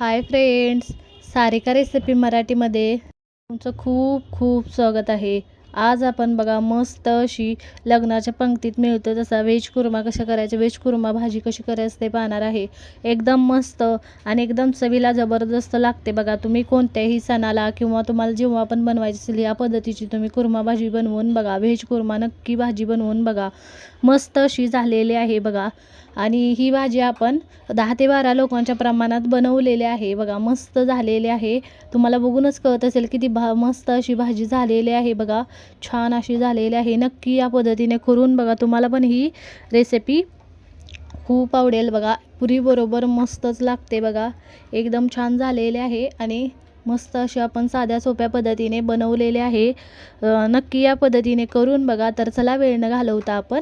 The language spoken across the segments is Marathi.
हाय फ्रेंड्स सारिका रेसिपी मराठीमध्ये तुमचं खूप खूप स्वागत आहे. आज आपण बघा मस्त अशी लग्नाच्या पंक्तीत मिळतो तसा व्हेज कुर्मा कशा करायचा व्हेज कुर्मा भाजी कशी करायचं ते पाहणार आहे. एकदम मस्त आणि एकदम चवीला जबरदस्त लागते बघा. तुम्ही कोणत्याही सणाला किंवा तुम्हाला जेव्हा पण बनवायची असेल या पद्धतीची तुम्ही कुर्मा भाजी बनवून बघा. व्हेज कुर्मा नक्की भाजी बनवून बघा. मस्त अशी झालेली आहे बघा. आणि ही भाजी आपण दहा ते बारा लोकांच्या प्रमाणात बनवलेली आहे. बघा मस्त झालेली आहे. तुम्हाला बघूनच कळत असेल किती भा मस्त अशी भाजी झालेली आहे. बघा छान अशी झालेली आहे. नक्की या पद्धतीने करून बघा. तुम्हाला पण ही रेसिपी खूप आवडेल. बघा पुरीबरोबर मस्तच लागते बघा. एकदम छान झालेले आहे. आणि मस्त अशी आपण साध्या सोप्या पद्धतीने बनवलेले आहे. नक्की या पद्धतीने करून बघा. तर चला वेळ न घालवता आपण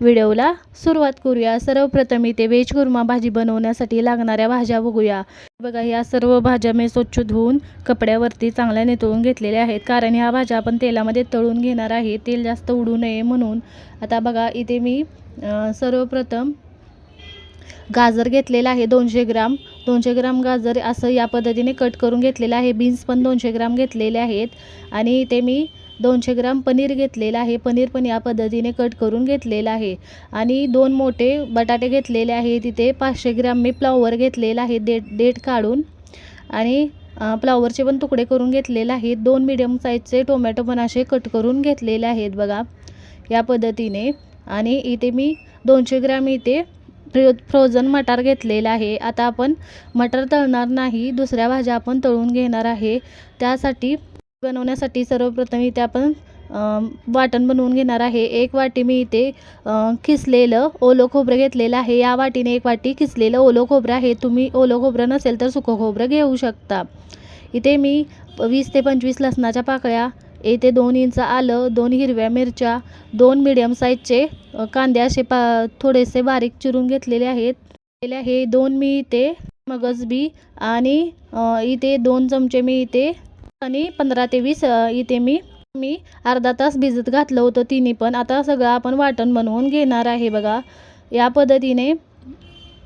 व्हिडिओला सुरुवात करूया. सर्वप्रथम इथे व्हेज कुर्मा भाजी बनवण्यासाठी लागणाऱ्या भाज्या बघूया. बघा या सर्व भाज्या मी स्वच्छ धुवून कपड्यावरती चांगल्या नितळून घेतलेल्या आहेत. कारण ह्या भाज्या आपण तेलामध्ये तळून घेणार आहे. तेल जास्त उडू नये म्हणून. आता बघा इथे मी सर्वप्रथम गाजर घेतलेला आहे दोनशे ग्राम. दोनशे ग्राम गाजर असं या पद्धतीने कट करून घेतलेलं आहे. बीन्स पण दोनशे ग्राम घेतलेले आहेत. आणि इथे मी दोनशे ग्राम पनीर घेतलेलं आहे. पनीर पण या पद्धतीने कट करून घेतलेलं आहे. आणि दोन मोठे बटाटे घेतलेले आहे तिथे पाचशे ग्राम मी फ्लॉवर घेतलेला आहे. देठ देठ काढून. आणि फ्लॉवरचे पण तुकडे करून घेतलेले आहेत. दोन मिडियम साईजचे टोमॅटो पण असे कट करून घेतलेले आहेत बघा. या पद्धतीने. आणि इथे मी दोनशे ग्राम इथे फ्रो फ्रोझन मटार घेतलेला आहे. आता आपण मटार तळणार नाही दुसऱ्या भाज्या आपण तळून घेणार आहे. त्यासाठी बनवण्यासाठी सर्वप्रथम इथे आपण वाटण बनवून घेणार आहे. एक वाटी मी इथे खिसलेलं ओलं खोबरं घेतलेलं आहे. या वाटीने एक वाटी खिसलेलं ओलं खोबरं आहे. तुम्ही ओलं खोबरं नसेल तर सुकं खोबरं घेऊ शकता. इथे मी वीस ते पंचवीस लसणाच्या पाकळ्या इथे दोन इंच आलं दोन हिरव्या मिरच्या दोन मिडियम साईजचे कांदे असे पा थोडेसे बारीक चिरून घेतलेले आहेत. हे दोन मी इथे मगज बी आणि इथे दोन चमचे मी इथे आणि पंधरा ते वीस इथे मी मी अर्धा तास भिजत घातलं होतं तिन्ही पण. आता सगळं आपण वाटण बनवून घेणार आहे बघा. या पद्धतीने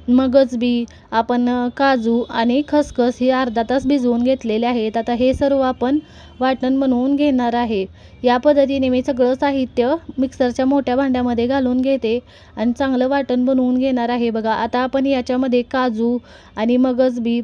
मगज बी आपण काजू आणि खसखस हे अर्धा तास भिजवून घेतलेले आहेत. आता हे सर्व आपण वाटण बनवून घेणार आहे. या पद्धतीने मी सगळं साहित्य मिक्सरच्या मोठ्या भांड्यामध्ये घालून घेते आणि चांगलं वाटण बनवून घेणार आहे. बघा आता आपण याच्यामध्ये काजू आणि मगज बी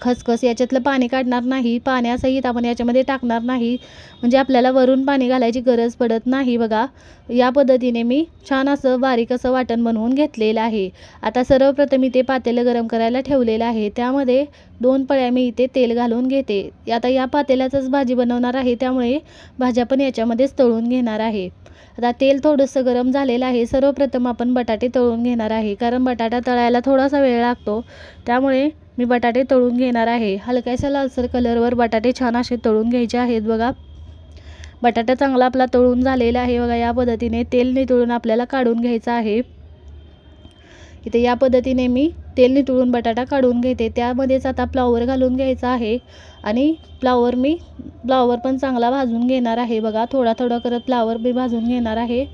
खसखस याच्यातलं पाणी काढणार नाही पाण्यासहित आपण याच्यामध्ये टाकणार नाही. म्हणजे आपल्याला वरून पाणी घालायची गरज पडत नाही बघा. या पद्धतीने मी छान असं बारीक असं वाटण बनवून घेतलेलं आहे. आता सर्वप्रथम इथे पातेलं गरम करायला ठेवलेलं आहे. त्यामध्ये दोन पळ्या मी इथे तेल घालून घेते. आता या पातेल्याचंच भाजी बनवणार आहे त्यामुळे भाज्या पण याच्यामध्येच तळून घेणार आहे. आता तेल थोडंसं गरम झालेलं आहे. सर्वप्रथम आपण बटाटे तळून घेणार आहे. कारण बटाटा तळायला थोडासा वेळ लागतो. त्यामुळे मी बटाटे तळून घेणार आहे. हलक्याशा लालसर कलरवर बटाटे छान असे तळून घ्यायचे आहेत बघा. बटाटा चांगला आपला तळून झालेला आहे बघा. या पद्धतीने तेल नितळून आपल्याला काढून घ्यायचं आहे. इथे या पद्धतीने मी तेल नितळून बटाटा काढून घेते. त्यामध्येच आता फ्लावर घालून घ्यायचा आहे. आणि फ्लावर मी फ्लावर पण चांगला भाजून घेणार आहे बघा. थोडा थोडा करत फ्लावर मी भाजून घेणार आहे.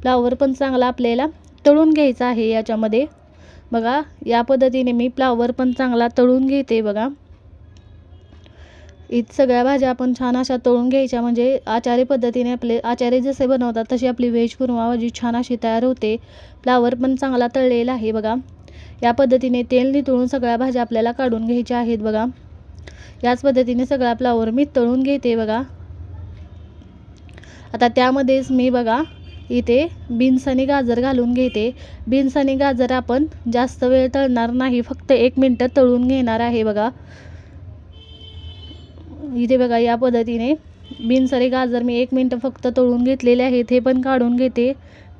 फ्लावर पण चांगला आपल्याला तळून घ्यायचा आहे याच्यामध्ये. बघा या पद्धतीने मी फ्लावर पण चांगला तळून घेते बघा. इत सगळ्या भाज्या आपण छान अशा तळून घ्यायच्या म्हणजे आचारी पद्धतीने आपले आचारी जसे बनवतात तशी आपली व्हेज कुर्मा भाजी छान अशी तयार होते. फ्लावर पण चांगला तळलेला आहे बघा. या पद्धतीने तेल नितळून सगळ्या भाज्या आपल्याला काढून घ्यायच्या आहेत बघा. याच पद्धतीने सगळा फ्लावर मी तळून घेते बघा. आता त्यामध्येच मी बघा इथे बीन्स आणि गाजर घालून घेते. बीन्स आणि गाजर आपण जास्त वेळ तळणार नाही. फक्त एक मिनटं तळून घेणार आहे बघा. इथे बघा या पद्धतीने बीन्स आणि गाजर मी एक मिनटं फक्त तळून घेतलेले आहेत. हे पण काढून घेते.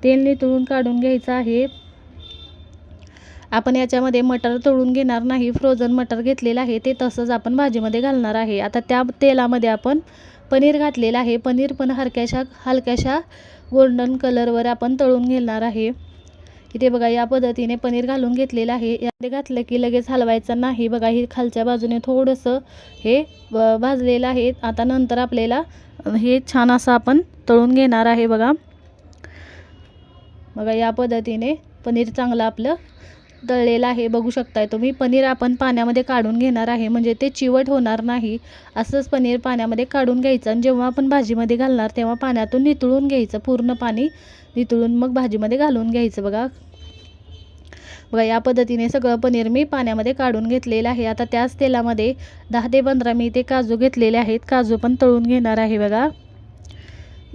तेल नितळून काढून घ्यायचं आहे. आपण याच्यामध्ये मटर तळून घेणार नाही. फ्रोझन मटर घेतलेलं आहे. ते तसंच आपण भाजीमध्ये घालणार आहे. आता त्या तेलामध्ये आपण पनीर घातलेलं आहे. पनीर पण हलक्याशा हलक्याशा गोल्डन कलरवर आपण तळून घेणार आहे. इथे बघा या पद्धतीने पनीर घालून घेतलेलं आहे. यामध्ये घातलं की लगेच हलवायचं नाही. बघा हे खालच्या बाजूने थोडंसं हे भाजलेलं आहे. आता नंतर आपल्याला हे छान असं आपण तळून घेणार आहे बघा. बघा या पद्धतीने पनीर चांगलं आपलं तळलेलं आहे बघू शकताय तुम्ही. पनीर आपण पाण्यामध्ये काढून घेणार आहे म्हणजे ते चिवट होणार नाही. असंच पनीर पाण्यामध्ये काढून घ्यायचं आणि जेव्हा आपण भाजीमध्ये घालणार तेव्हा पाण्यातून नितळून घ्यायचं पूर्ण पाणी नितळून मग भाजीमध्ये घालून घ्यायचं बघा. बघा या पद्धतीने सगळं पनीर मी पाण्यामध्ये काढून घेतलेलं आहे. आता त्याच तेलामध्ये दहा ते पंधरा मी ते काजू घेतलेले आहेत. काजू पण तळून घेणार आहे बघा.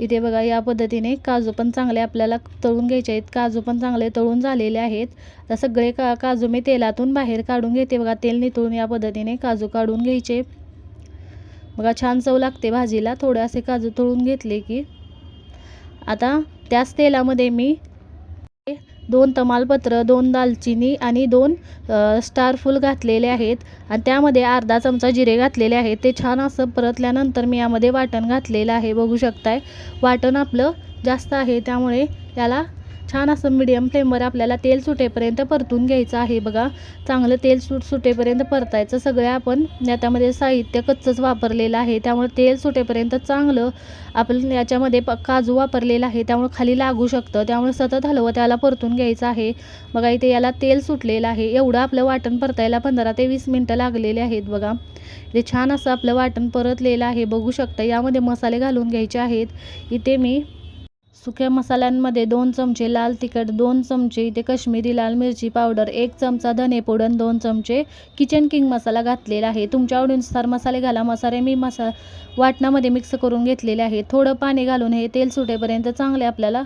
इथे बघा या पद्धतीने काजू पण चांगले आपल्याला तळून घ्यायचे आहेत. काजू पण चांगले तळून झालेले आहेत. तर सगळे का काजू मी तेलातून बाहेर काढून घेते बघा. तेल नितळून या पद्धतीने काजू काढून घ्यायचे. बघा छान चव लागते भाजीला. थोडे असे काजू तळून घेतले की. आता त्याच तेलामध्ये मी दोन तमालपत्र दोन दालचिनी आणि दोन स्टार फूल घातलेले आहेत. आणि त्यामध्ये अर्धा चमचा जिरे घातलेले आहेत. ते छान असं परतल्यानंतर मी यामध्ये वाटण घातलेलं आहे. बघू शकताय. वाटण आपलं जास्त आहे. त्यामुळे याला छान असं मिडियम फ्लेमवर आपल्याला तेल सुटेपर्यंत परतून घ्यायचं आहे बघा. चांगलं तेल सुट सुटेपर्यंत परतायचं. सगळं आपण याच्यामध्ये साहित्य कच्चंच वापरलेलं आहे. त्यामुळे तेल सुटेपर्यंत चांगलं आपण याच्यामध्ये प काजू वापरलेला आहे. त्यामुळे खाली लागू शकतं. त्यामुळे सतत हलवं त्याला परतून घ्यायचं आहे. बघा इथे याला तेल सुटलेलं आहे. एवढं आपलं वाटण परतायला पंधरा ते वीस मिनटं लागलेले आहेत बघा. इथे छान असं आपलं वाटण परतलेलं आहे. बघू शकता यामध्ये मसाले घालून घ्यायचे आहेत. इथे मी सुक्या मसाल्यांमध्ये दोन चमचे लाल तिखट दोन चमचे इथे कश्मीरी लाल मिरची पावडर एक चमचा धने पोडण दोन चमचे किचन किंग मसाला घातलेला आहे. तुमच्या आवडीनुसार मसाले घाला. मसाले मी मसा वाटणामध्ये मिक्स करून घेतलेले आहे थोडं पाणी घालून हे तेल सुटेपर्यंत चांगले आपल्याला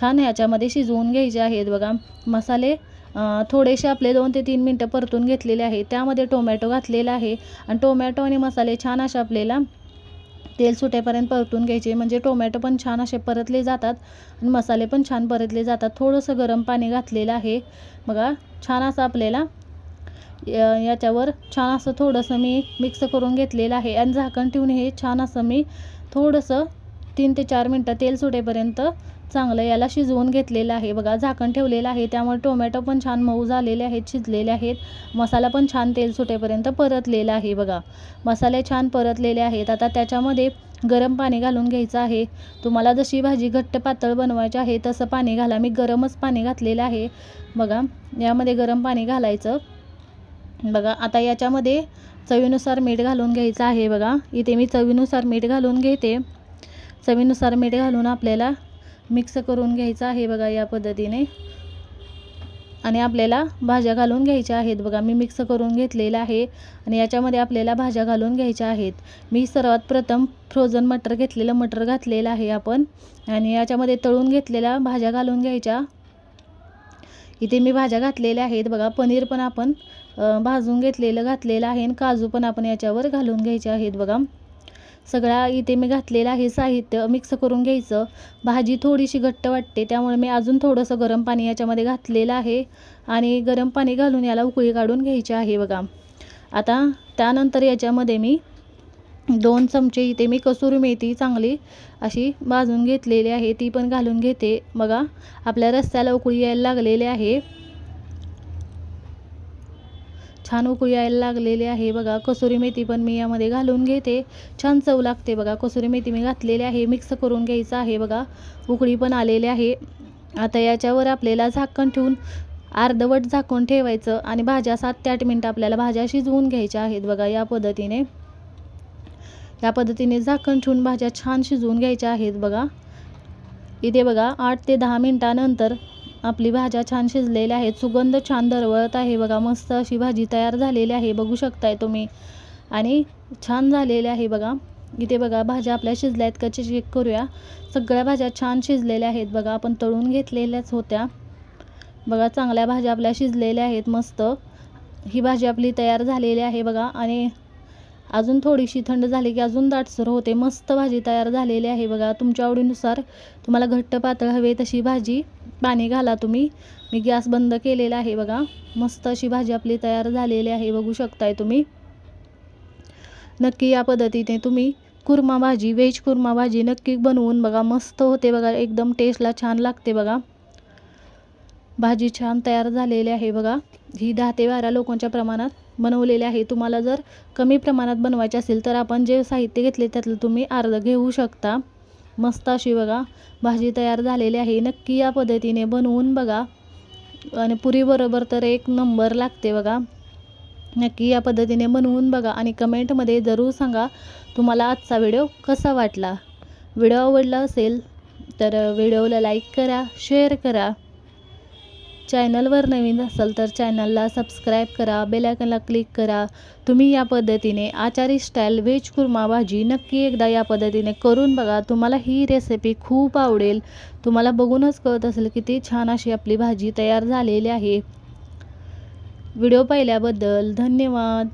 छान ह्याच्यामध्ये शिजवून घ्यायचे आहेत बघा. मसाले थोडेसे आपले दोन ते तीन मिनटं परतून घेतलेले आहे त्यामध्ये टोमॅटो घातलेला आहे. आणि टोमॅटो आणि मसाले छान असे आपल्याला तेल सुटेपर्यंत परतून घ्यायचे. म्हणजे टोमॅटो पण छान असे परतले जातात आणि मसाले पण छान परतले जातात. थोडंसं गरम पाणी घातलेलं आहे. बघा छान असं आपल्याला याच्यावर छान असं थोडंसं मी मिक्स करून घेतलेलं आहे. आणि झाकण ठेवून हे छान असं मी थोडंसं तीन ते चार मिनटं तेल सुटेपर्यंत चांगलं याला शिजवून घेतलेलं आहे. बघा झाकण ठेवलेलं आहे. त्यामुळे टोमॅटो पण छान मऊ झालेले आहेत शिजलेले आहेत. मसाला पण छान तेल सुटेपर्यंत परतलेला आहे बघा. मसाले छान परतलेले आहेत. आता त्याच्यामध्ये गरम पाणी घालून घ्यायचं आहे. तुम्हाला जशी भाजी घट्ट पातळ बनवायची आहे तसं पाणी घाला. मी गरमच पाणी घातलेलं आहे. बघा यामध्ये गरम पाणी घालायचं. बघा आता याच्यामध्ये चवीनुसार मीठ घालून घ्यायचं आहे बघा. इथे मी चवीनुसार मीठ घालून घेते. चवीनुसार मीठ घालून आपल्याला मिक्स करून घ्यायचं आहे बघा या पद्धतीने. आणि आपल्याला भाज्या घालून घ्यायच्या आहेत बघा. मी मिक्स करून घेतलेलं आहे आणि याच्यामध्ये आपल्याला भाज्या घालून घ्यायच्या आहेत. मी सर्वात प्रथम फ्रोझन मटर घेतलेलं मटर घातलेलं आहे आपण. आणि याच्यामध्ये तळून घेतलेल्या भाज्या घालून घ्यायच्या. इथे मी भाज्या घातलेल्या आहेत बघा. पनीर पण आपण भाजून घेतलेलं घातलेलं आहे आणि काजू पण आपण याच्यावर घालून घ्यायचे आहेत बघा. सगळा इथे मी घातलेलं आहे साहित्य मिक्स करून घ्यायचं. भाजी थोडीशी घट्ट वाटते त्यामुळे मी अजून थोडंसं गरम पाणी याच्यामध्ये घातलेलं आहे आणि गरम पाणी घालून याला उकळी काढून घ्यायची आहे बघा. आता त्यानंतर याच्यामध्ये मी दोन चमचे इथे मी कसुरी मेथी चांगली अशी भाजून घेतलेली आहे ती पण घालून घेते. बघा आपल्या रस्त्याला उकळी यायला लागलेले आहे. छान उकळी यायला लागलेली आहे. बघा कसुरी मेथी पण मी यामध्ये घालून घेते. छान चव लागते बघा. कसुरी मेथी मी घातलेली आहे. मिक्स करून घ्यायचं आहे बघा. उकळी पण आलेली आहे. आता याच्यावर आपल्याला झाकण ठेवून अर्धवट झाकून ठेवायचं आणि भाज्या सात ते आठ मिनटं आपल्याला भाज्या शिजवून घ्यायच्या आहेत बघा या पद्धतीने. या पद्धतीने झाकण ठेवून भाज्या छान शिजवून घ्यायच्या आहेत बघा. इथे बघा आठ ते दहा मिनटानंतर आपली भाज्या छान शिजलेल्या आहेत. सुगंध छान दरवळत आहे बघा. मस्त अशी भाजी तयार झालेली आहे. बघू शकताय तुम्ही. आणि छान झालेली आहे बघा. इथे बघा भाज्या आपल्या शिजल्या आहेत का चेक करूया. सगळ्या भाज्या छान शिजलेल्या आहेत बघा. आपण तळून घेतलेल्याच होत्या. बघा चांगल्या भाज्या आपल्या शिजलेल्या आहेत. मस्त. ही भाजी आपली तयार झालेली आहे बघा. आणि अजून थोडीशी थंड झाली की अजून दाटसर होते. मस्त भाजी तयार झालेली आहे बघा. तुमच्या आवडीनुसार तुम्हाला घट्ट पातळ हवे तशी भाजी. पाणी घाला तुम्ही. मी गॅस बंद केलेला आहे बघा. मस्त अशी भाजी आपली तयार झालेली आहे बघू शकताय तुम्ही. नक्की या पद्धतीने तुम्ही कुर्मा भाजी व्हेज कुर्मा भाजी नक्की बनवून बघा. मस्त होते बघा एकदम टेस्टला छान लागते बघा. भाजी छान तयार झालेली आहे बघा. ही दहा ते बारा लोकांच्या प्रमाणात बनवलेली आहे. तुम्हाला जर कमी प्रमाणात बनवायची असेल तर आपण जे साहित्य घेतले त्यातलं तुम्ही अर्ध घेऊ शकता. मस्त अशी बघा भाजी तयार झालेली आहे. नक्की या पद्धतीने बनवून बघा. आणि पुरीबरोबर तर एक नंबर लागते बघा. नक्की या पद्धतीने बनवून बघा आणि कमेंटमध्ये जरूर सांगा तुम्हाला आजचा व्हिडिओ कसा वाटला. व्हिडिओ आवडला असेल तर व्हिडिओला लाईक करा शेअर करा. चॅनलवर नवीन असाल तर चॅनलला सबस्क्राईब करा बेलायकनला क्लिक करा. तुम्ही या पद्धतीने आचारी स्टाईल व्हेज कुर्मा भाजी नक्की एकदा या पद्धतीने करून बघा. तुम्हाला ही रेसिपी खूप आवडेल. तुम्हाला बघूनच कळत असेल किती छान अशी आपली भाजी तयार झालेली आहे. व्हिडिओ पाहिल्याबद्दल धन्यवाद.